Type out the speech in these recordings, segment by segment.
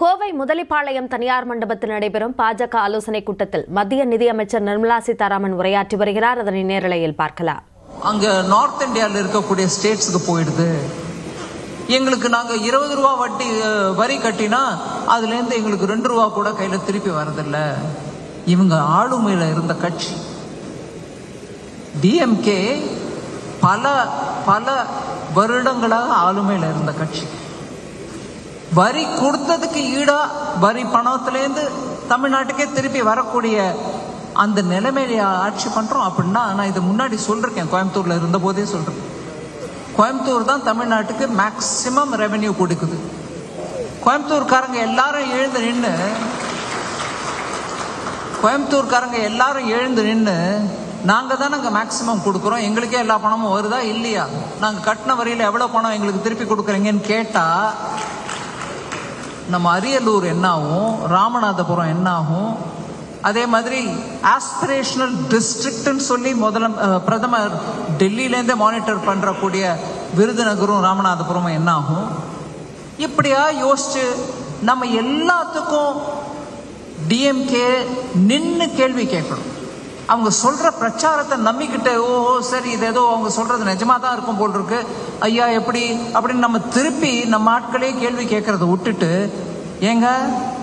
கோவை முதலிப்பாளையம் தனியார் மண்டபத்தில் நடைபெறும் பாஜக ஆலோசனைக் கூட்டத்தில் மத்திய நிதியமைச்சர் நிர்மலா சீதாராமன் உரையாற்றி வருகிறார். அதனை நேரலையில் பார்க்கலாம். அங்க நார்த் இந்தியாவில் இருக்கக்கூடிய ஸ்டேட்ஸுக்கு போயிடுது. எங்களுக்கு நாங்க இருபது ரூபா வட்டி வரி கட்டினா அதுல இருந்து எங்களுக்கு ரெண்டு ரூபா கூட கையில திருப்பி வரதில்ல. இவங்க ஆளுமையில இருந்த கட்சி. டிஎம்கே பல பல வருடங்களாக ஆளுமையில இருந்த கட்சி. வரி கொடுத்ததுக்கு ஈடா வரி பணத்திலேருந்து தமிழ்நாட்டுக்கே திருப்பி வரக்கூடிய அந்த நிலைமையில ஆட்சி பண்றோம் அப்படின்னா நான் இதை முன்னாடி சொல்லியிருக்கேன் கோயம்புத்தூர்ல இருந்த போதே சொல்றேன். கோயம்புத்தூர் தான் தமிழ்நாட்டுக்கு மேக்சிமம் ரெவென்யூ கொடுக்குது. கோயம்புத்தூர்காரங்க எல்லாரும் எழுந்து நின்று கோயம்புத்தூர்காரங்க எல்லாரும் எழுந்து நின்று நாங்க தான் நாங்க மேக்சிமம் கொடுக்குறோம் எங்களுக்கே எல்லா பணமும் வருதா இல்லையா? நாங்க கட்டின வரியில் எவ்வளவு பணம் எங்களுக்கு திருப்பி கொடுக்குறீங்கன்னு கேட்டா நம்ம அரியலூர் என்னாகும் ராமநாதபுரம் என்னாகும் அதே மாதிரி ஆஸ்பிரேஷனல் டிஸ்ட்ரிக்ட்னு சொல்லி முதல பிரதமர் டெல்லியிலேருந்தே மானிட்டர் பண்ணுறக்கூடிய விருதுநகரும் ராமநாதபுரமும் என்னாகும்? இப்படியா யோசிச்சு நம்ம எல்லாத்துக்கும் டிஎம்கே நின்று கேள்வி கேட்கணும். அவங்க சொல்ற பிரச்சாரத்தை நம்பிக்கிட்டு ஓ சரி இது ஏதோ அவங்க சொல்றது நிஜமா தான் இருக்கும் போல் இருக்கு ஐயா எப்படி? அப்படின்னு நம்ம திருப்பி நம்ம ஆட்களே கேள்வி கேட்கறத விட்டுட்டு ஏங்க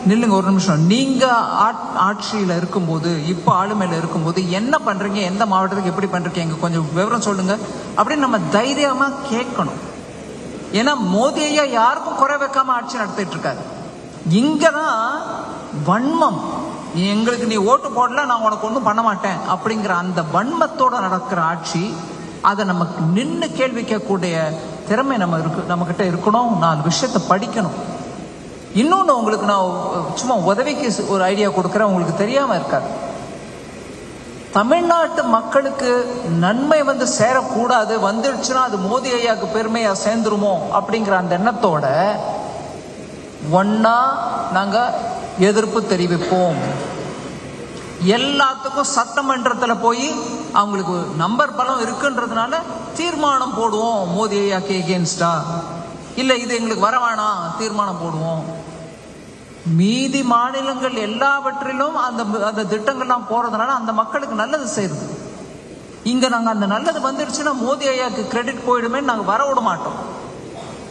நில்லுங்க ஒரு நிமிஷம். நீங்க ஆட்- ஆட்சியில இருக்கும்போது இப்போ ஆளுமையில இருக்கும்போது என்ன பண்றீங்க? எந்த மாவட்டத்துக்கு எப்படி பண்றீங்க? கொஞ்சம் விவரம் சொல்லுங்க. அப்படின்னு நம்ம தைரியமா கேட்கணும். ஏன்னா மோதி ஐயா யாருக்கும் குறை வைக்காம ஆட்சி நடத்திட்டு இருக்காரு. இங்கதான் வன்மம். நீ எங்களுக்கு நீ ஓட்டு போடல நான் உனக்கு ஒன்றும் பண்ண மாட்டேன் அப்படிங்கிற அந்த வன்மத்தோட நடக்கிற ஆட்சி அதை நமக்கு நின்று கேள்வி கேட்கக்கூடிய திறமை நம்ம இருக்கு நம்மக்கிட்ட இருக்கணும் நாலு விஷயத்தை படிக்கணும். இன்னொன்று உங்களுக்கு நான் சும்மா உதவிக்கு ஒரு ஐடியா கொடுக்குறேன் உங்களுக்கு தெரியாமல் இருக்காது. தமிழ்நாட்டு மக்களுக்கு நன்மை வந்து சேரக்கூடாது வந்துடுச்சுன்னா அது மோதி ஐயாக்கு பெருமையாக சேர்ந்துருமோ அப்படிங்கிற அந்த எண்ணத்தோட ஒன்னா நாங்கள் எதிர்ப்பு தெரிவிப்போம். எல்லாத்துக்கும் சட்டமன்றத்தில் போய் அவங்களுக்கு நம்பர் பலம் இருக்குன்றதுனால தீர்மானம் போடுவோம். மோதி ஐயாக்கு எகேன்ஸ்டா இல்லை இது எங்களுக்கு வர வேணாம் தீர்மானம் போடுவோம். மீதி மாநிலங்கள் எல்லாவற்றிலும் அந்த அந்த திட்டங்கள்லாம் போகிறதுனால அந்த மக்களுக்கு நல்லது செய்யுது. இங்கே நாங்கள் அந்த நல்லது வந்துடுச்சுன்னா மோதி ஐயாக்கு கிரெடிட் போயிடுமே நாங்கள் வர விட மாட்டோம்.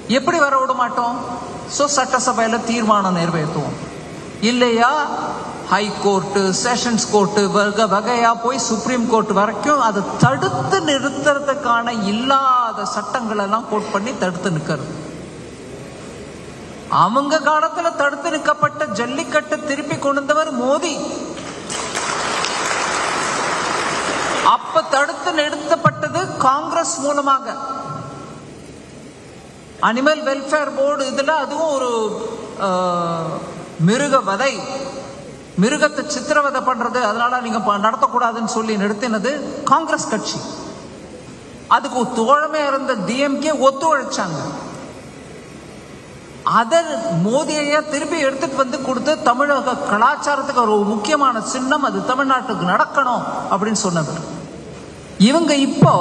எப்படி வர விட மாட்டோம்? ஸோ சட்டசபையில் தீர்மானம் நிறைவேற்றுவோம். இல்லையா? ஹை கோர்ட்டு செஷன்ஸ் கோர்ட்டு வகை வகையாக போய் சுப்ரீம் கோர்ட் வரைக்கும் அதை தடுத்து நிறுத்துறதுக்கான இல்லாத சட்டங்களெல்லாம் கோட் பண்ணி தடுத்து நிற்கிறது. அவங்க காலத்தில் தடுத்து நிற்கப்பட்ட ஜல்லிக்கட்டு திருப்பி கொண்டவர் மோதி. மோடி அப்ப தடுத்து நிறுத்தப்பட்டது காங்கிரஸ் மூலமாக. அனிமல் வெல்ஃபேர் போர்டு இதுல அதுவும் ஒரு மிருக வதை மிருகத்தை சித்திரவதை பண்றது அதனால நீங்க நடத்தக்கூடாதுன்னு சொல்லி நிறுத்தினது காங்கிரஸ் கட்சி. அதுக்கு தோழமையா இருந்த டிஎம்கே ஒத்துழைச்சாங்க அதை மோதியையா திருப்பி எடுத்துட்டு வந்து கொடுத்து தமிழக கலாச்சாரத்துக்கு ஒரு முக்கியமான சின்னம் அது தமிழ்நாட்டுக்கு நடக்கணும் அப்படின்னு சொன்னவர். இவங்க இப்போ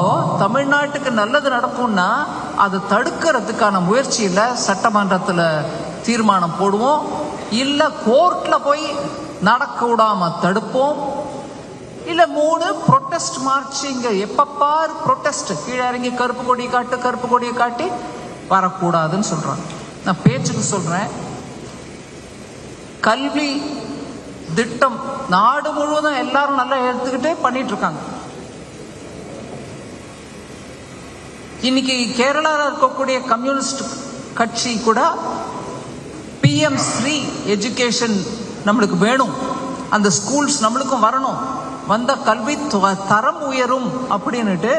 தமிழ்நாட்டுக்கு நல்லது நடக்கும்னா அதை தடுக்கிறதுக்கான முயற்சியில் சட்டமன்றத்தில் தீர்மானம் போடுவோம். இல்ல கோர்ட்ல போய் நடக்க விடாம தடுப்போம். இல்ல மூணு ப்ரொட்டஸ்ட் மார்ச் இங்க எப்ப ப்ரொட்டஸ்ட் கீழே இறங்கி கருப்பு கொடி காட்டு கருப்பு கொடியை காட்டி வரக்கூடாதுன்னு சொல்றாங்க. நான் பேச்சுக்கு சொல்றேன். கல்வி திட்டம் நாடு முழுவதும் எல்லாரும் நல்லா எடுத்துக்கிட்டே பண்ணிட்டு இருக்காங்க. இன்னைக்கு கேரளாவில் இருக்கக்கூடிய கம்யூனிஸ்ட் கட்சி கூட பிஎம் ஸ்ரீ எஜுகேஷன் நம்மளுக்கு வேணும். அந்த ஸ்கூல்ஸ் நம்மளுக்கும் வரணும். வந்த கல்வி தரம் உயரும் அப்படின்னுட்டு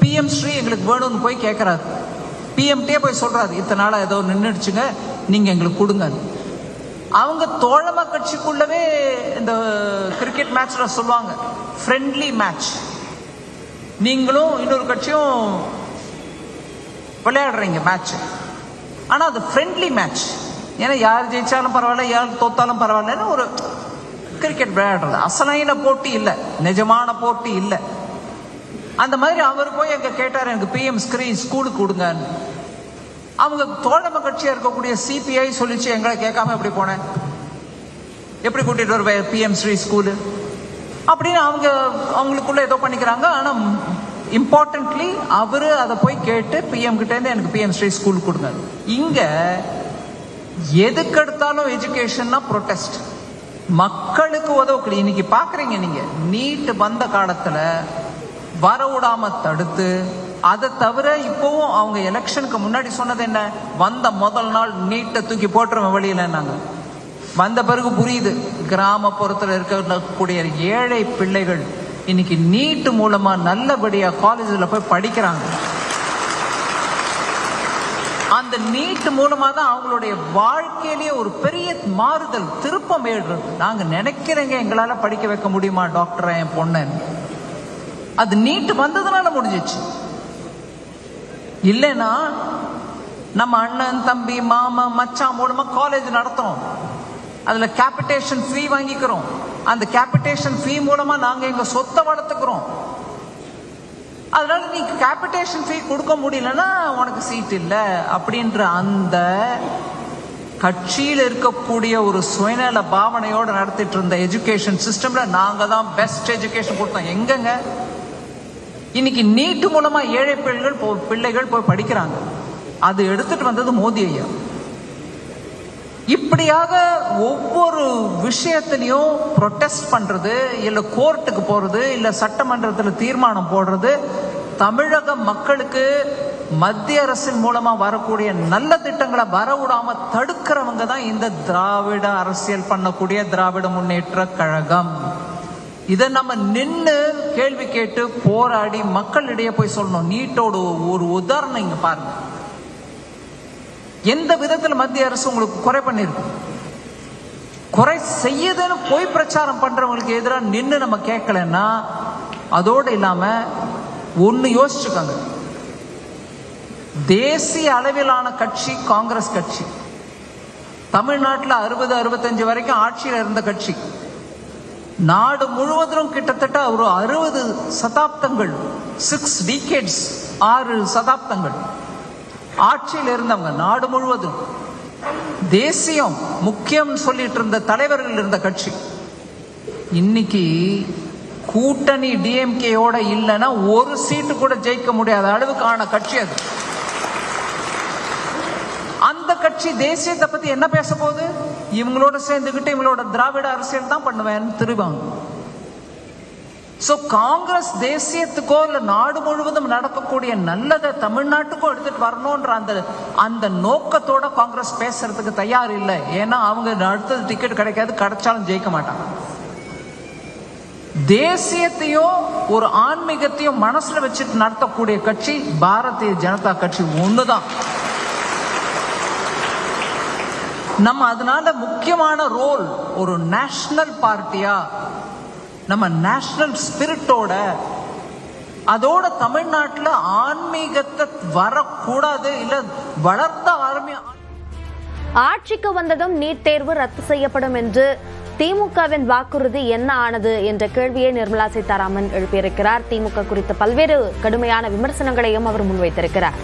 பிஎம் ஸ்ரீ எங்களுக்கு வேணும்னு போய் கேட்குறாரு பிஎம்டே போய் சொல்கிறாரு இத்தனை நாளாக ஏதோ நின்றுடுச்சுங்க நீங்கள் எங்களுக்கு கொடுங்க. அவங்க தோழமை கட்சிக்குள்ளவே இந்த கிரிக்கெட் மேட்ச்சில் சொல்லுவாங்க. ஃப்ரெண்ட்லி மேட்ச் நீங்களும் இன்னொரு கட்சியும் விளையாடுறீங்க மேட்ச் ஆனால் அது ஃப்ரெண்ட்லி மேட்ச் ஏன்னா யார் ஜெயிச்சாலும் பரவாயில்ல யார் தோத்தாலும் பரவாயில்லன்னு ஒரு கிரிக்கெட் விளையாடுறது அசலைன போட்டி இல்லை நிஜமான போட்டி இல்லை. அந்த மாதிரி அவர் போய் எங்க கேட்டார் எனக்கு பிஎம் ஸ்கிரீன் ஸ்கூலுக்கு கொடுங்கன்னு. அவங்க தோழமை கட்சியாக இருக்கக்கூடிய சிபிஐ சொல்லிச்சு எங்களை கேட்காம எப்படி போனேன்? எப்படி கூட்டிட்டு வருவேன் பிஎம் ஸ்ரீ ஸ்கூலு அப்படின்னு அவங்க அவங்களுக்குள்ள ஏதோ பண்ணிக்கிறாங்க. ஆனால் இம்பார்ட்டன்ட்லி அவரு அதை போய் கேட்டு பிஎம் கிட்டேருந்து எனக்கு பிஎம் ஸ்ரீ ஸ்கூல் கொடுங்க. இங்கே எதுக்கெடுத்தாலும் எஜுகேஷன்னா ப்ரொட்டஸ்ட் மக்களுக்கு உதவக்கூடிய இன்னைக்கு பார்க்குறீங்க நீங்கள் நீட்டு வந்த காலத்தில் வர விடாமல் தடுத்து அதை தவிர இப்போவும் அவங்க எலெக்ஷனுக்கு முன்னாடி சொன்னது என்ன? வந்த முதல் நாள் நீட்டை தூக்கி போட்டுருவேன் வெளியிலன்னாங்க. வந்த பிறகு புரியுது கிராமப்புறத்தில் இருக்கக்கூடிய ஏழை பிள்ளைகள் இன்னைக்கு நீட்டு மூலமாக நல்லபடியாக காலேஜில் போய் படிக்கிறாங்க. அந்த நீட் மூலமா தான் அவங்களுடைய வாழ்க்கையிலேயே ஒரு பெரிய மாறுதல் திருப்பம் ஏடுறது நாங்க நினைக்கிறேங்க எங்களால படிக்க வைக்க முடியுமா டாக்டர் என் பொண்ணு? அது நீட்டு வந்ததுனால முடிஞ்சிச்சு. இல்லைன்னா நம்ம அண்ணன் தம்பி மாமா மச்சான் மூலமா காலேஜ் நடத்துறோம். அதுல கேபிட்டேஷன் ஃபீ வாங்கிக்கிறோம். அந்த கேபிட்டேஷன் ஃபீ மூலமா நாங்க எங்க சொத்தை வளர்த்துக்கிறோம். அதனால நீ கேபிட்டேஷன் ஃபீ கொடுக்க முடியலன்னா உனக்கு சீட் இல்லை அப்படின்ற அந்த கட்சியில் இருக்கக்கூடிய ஒரு சுயநல பாவனையோடு நடத்திட்டு இருந்த எஜுகேஷன் சிஸ்டம்ல நாங்கள் தான் பெஸ்ட் எஜுகேஷன் கொடுத்தோம். எங்கங்க? இன்னைக்கு நீட்டு மூலமா ஏழை பிள்ளைகள் போ- பிள்ளைகள் போய் படிக்கிறாங்க. அது எடுத்துட்டு வந்தது மோதி ஐயா. இப்படியாக ஒவ்வொரு விஷயத்திலையும் ப்ரொட்டஸ்ட் பண்ணுறது இல்லை கோர்ட்டுக்கு போகிறது இல்லை சட்டமன்றத்தில் தீர்மானம் போடுறது தமிழக மக்களுக்கு மத்திய அரசின் மூலமா வரக்கூடிய நல்ல திட்டங்களை வரவிடாம தடுக்கிறவங்க தான் இந்த திராவிட அரசியல் பண்ணக்கூடிய திராவிட முன்னேற்ற கழகம். இதை நம்ம நின்று கேள்வி கேட்டு போராடி மக்களிடையே போய் சொல்லணும். நீட்டோட ஒரு உதாரணம் இங்க பாருங்க. எந்த விதத்தில் மத்திய அரசு உங்களுக்கு குறை பண்ணிருக்கு? குறை செய்யுதுன்னு பொய் பிரச்சாரம் பண்றவங்களுக்கு எதிராக நின்று நம்ம கேட்கலன்னா அதோடு இல்லாமல் ஒன்று யோசிச்சுக்காங்க. தேசிய அளவிலான கட்சி காங்கிரஸ் கட்சி. தமிழ்நாட்டில் அறுபது அறுபத்தஞ்சு வரைக்கும் ஆட்சியில் இருந்த கட்சி. நாடு முழுவதிலும் கிட்டத்தட்ட ஒரு அறுபது சதாப்தங்கள் சிக்ஸ் டிகேட்ஸ் ஆறு சதாப்தங்கள். ஆட்சியில் இருந்தவங்க நாடு முழுவதும். தேசியம் முக்கியம் சொல்லிட்டு இருந்த தலைவர்கள் இருந்த கட்சி. இன்னைக்கு கூட்டணி டிஎம்கேயோட இல்லைன்னா ஒரு சீட்டு கூட ஜெயிக்க முடியாத அளவுக்கான கட்சி அது. அந்த கட்சி தேசியத்தை பத்தி என்ன பேச போகுது? இவங்களோட சேர்ந்துக்கிட்டு இவங்களோட திராவிட அரசியல் தான் பண்ணுவேன்னு திருவாங்க. ஸோ காங்கிரஸ் தேசியத்துக்கோ இல்லை நாடு முழுவதும் நடக்கக்கூடிய நல்லதை தமிழ்நாட்டுக்கோ எடுத்துட்டு வரணும்ன்ற அந்த அந்த நோக்கத்தோட காங்கிரஸ் பேசுறதுக்கு தயார் இல்லை. ஏன்னா அவங்க அடுத்தது டிக்கெட் கிடைக்காது கிடைச்சாலும் ஜெயிக்க மாட்டாங்க. தேசியத்தையும் ஒரு ஆன்மீகத்தையும் மனசுல வச்சுட்டு நடத்தக்கூடிய கட்சி பாரதிய ஜனதா கட்சி ஒண்ணுதான். நம்ம அதனால முக்கியமான ரோல் ஒரு நேஷனல் பார்ட்டியா நம்ம நேஷனல் ஸ்பிரிட்டோட அதோட தமிழ்நாட்டில் ஆன்மீகத்தை வரக்கூடாது இல்ல வளர்த்த ஆரம்பி ஆட்சிக்கு வந்ததும் நீட் தேர்வு ரத்து செய்யப்படும் என்று திமுகவின் வாக்குறுதி என்ன ஆனது என்ற கேள்வியை நிர்மலா சீதாராமன் எழுப்பியிருக்கிறார். திமுக குறித்த பல்வேறு கடுமையான விமர்சனங்களையும் அவர் முன்வைத்திருக்கிறார்.